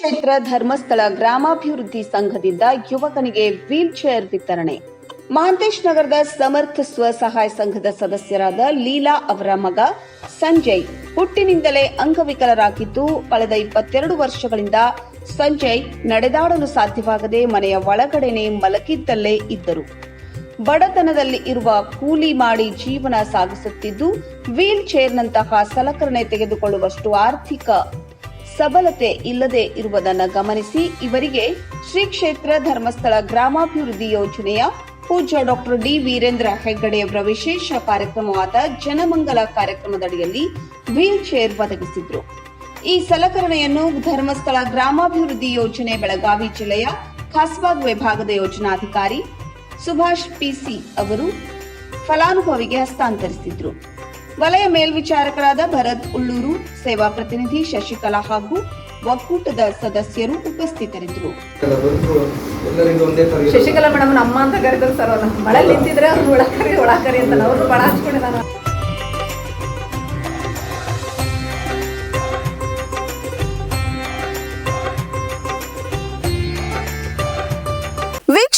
ಕ್ಷೇತ್ರ, ಧರ್ಮಸ್ಥಳ, ಗ್ರಾಮಾಭಿವೃದ್ಧಿ ಸಂಘದಿಂದ ಯುವಕನಿಗೆ ವೀಲ್ ಚೇರ್ ವಿತರಣೆ. ಮಾಂತೇಶ್ ನಗರದ ಸಮರ್ಥ ಸ್ವಸಹಾಯ ಸಂಘದ ಸದಸ್ಯರಾದ ಲೀಲಾ ಅವರ ಮಗ ಸಂಜಯ್ ಹುಟ್ಟಿನಿಂದಲೇ ಅಂಗವಿಕಲರಾಗಿದ್ದು, ಕಳೆದ ಇಪ್ಪತ್ತೆರಡು ವರ್ಷಗಳಿಂದ ಸಂಜಯ್ ನಡೆದಾಡಲು ಸಾಧ್ಯವಾಗದೆ ಮನೆಯ ಒಳಗಡೆನೆ ಮಲಗಿದ್ದಲ್ಲೇ ಇದ್ದರು. ಬಡತನದಲ್ಲಿ ಇರುವ ಕೂಲಿ ಮಾಡಿ ಜೀವನ ಸಾಗಿಸುತ್ತಿದ್ದು, ವೀಲ್ ಚೇರ್ನಂತಹ ಸಲಕರಣೆ ತೆಗೆದುಕೊಳ್ಳುವಷ್ಟು ಆರ್ಥಿಕ ಸಬಲತೆ ಇಲ್ಲದೆ ಇರುವುದನ್ನು ಗಮನಿಸಿ ಇವರಿಗೆ ಶ್ರೀ ಕ್ಷೇತ್ರ ಧರ್ಮಸ್ಥಳ ಗ್ರಾಮಾಭಿವೃದ್ಧಿ ಯೋಜನೆಯ ಪೂಜ್ಯ ಡಾಕ್ಟರ್ ಡಿ ವೀರೇಂದ್ರ ಹೆಗ್ಗಡೆಯವರ ವಿಶೇಷ ಕಾರ್ಯಕ್ರಮವಾದ ಜನಮಂಗಲ ಕಾರ್ಯಕ್ರಮದಡಿಯಲ್ಲಿ ವೀಲ್ ಚೇರ್ ಒದಗಿಸಿದ್ರು. ಈ ಸಲಕರಣೆಯನ್ನು ಧರ್ಮಸ್ಥಳ ಗ್ರಾಮಾಭಿವೃದ್ಧಿ ಯೋಜನೆ ಬೆಳಗಾವಿ ಜಿಲ್ಲೆಯ ಖಾಸ್ಬಾಗ್ ವಿಭಾಗದ ಯೋಜನಾಧಿಕಾರಿ ಸುಭಾಷ್ ಪಿಸಿ ಅವರು ಫಲಾನುಭವಿಗೆ ಹಸ್ತಾಂತರಿಸಿದ್ರು. ವಲಯ ಮೇಲ್ವಿಚಾರಕರಾದ ಭರತ್ ಉಳ್ಳೂರು, ಸೇವಾ ಪ್ರತಿನಿಧಿ ಶಶಿಕಲಾ ಹಾಗೂ ಒಕ್ಕೂಟದ ಸದಸ್ಯರು ಉಪಸ್ಥಿತರಿದ್ದರು. ಶಶಿಕಲಾ ಮೇಡಮ್, ನಮ್ಮ ಅಂತ ಕರೆದ್ರು ಸರ್ ಮಳೆ ನಿಂತಿದ್ರೆ ಅವ್ರು ಒಳಕರಿ ಒಳಕರಿ ಅಂತ. ಅವರು ಬಡ